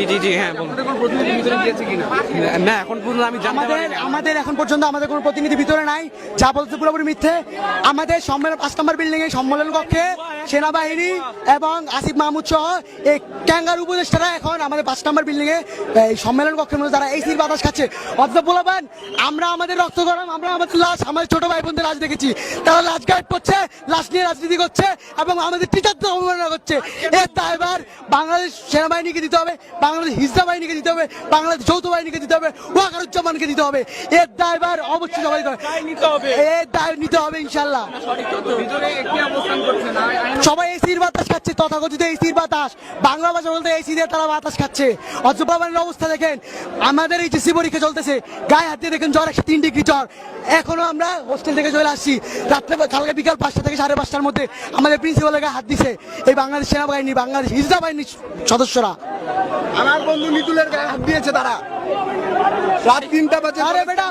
জি জি জি হ্যাঁ বলুন। প্রতিনিধি ভিতরে না এখন পর্যন্ত আমি জানতে আমাদের আমাদের এখন পর্যন্ত আমাদের কোনো প্রতিনিধি ভিতরে নাই। যা বলতে পুরোপুরি মিথ্যে। আমাদের সম্মেলন পাঁচ নম্বর বিল্ডিং এ সম্মেলন কক্ষে সেনাবাহিনী এবং আসিফ মাহমুদ সহ এই ক্যাঙ্গার উপদেষ্টারা এখন আমাদের পাঁচ নম্বর বিল্ডিং এ এই সম্মেলন কক্ষের মধ্যে তারা এসির বাতাস খাচ্ছে। অথচ বলবেন আমরা আমাদের রক্ত গরম আমরা আমাদের লাশ আমাদের ছোট ভাই বোনদের লাশ দেখেছি। তারা লাশ গাইড করছে লাশ নিয়ে রাজনীতি করছে এবং আমাদের টিচারদের অবমাননা করছে। এর দায়ভার বাংলাদেশ সেনাবাহিনীকে দিতে হবে বাংলাদেশ হিজরা বাহিনীকে দিতে হবে বাংলাদেশ যৌথ বাহিনীকে দিতে হবে ওয়াকারুজ্জামানকে দিতে হবে। এর দায়ভার অবশ্যই সবাই নিতে হবে। এর দায় নিতে হবে ইনশাল্লাহ খাচ্ছে তথাকথিত এসির বাতাস। বাংলা ভাষা বলতে এসি দিয়ে তারা বাতাস খাচ্ছে। অথচ বাবানের অবস্থা দেখেন আমাদের এই যে পরীক্ষা চলতেছে। গায়ে হাত দিয়ে দেখেন জ্বর একশো তিন ডিগ্রি জ্বর। এখনও আমরা হোস্টেল থেকে চলে আসছি। রাত্রে কালকে বিকাল পাঁচটা থেকে সাড়ে পাঁচটার মধ্যে আমাদের প্রিন্সিপালের গায়ে হাত দিছে। এই বাংলাদেশ সেনাবাহিনী বাংলাদেশ হিজরা বাহিনীর সদস্যরা। আমার বন্ধু নিতুলের গায়ে হাত দিয়েছে তারা। রাত তিনটা বাজে আরে বেটা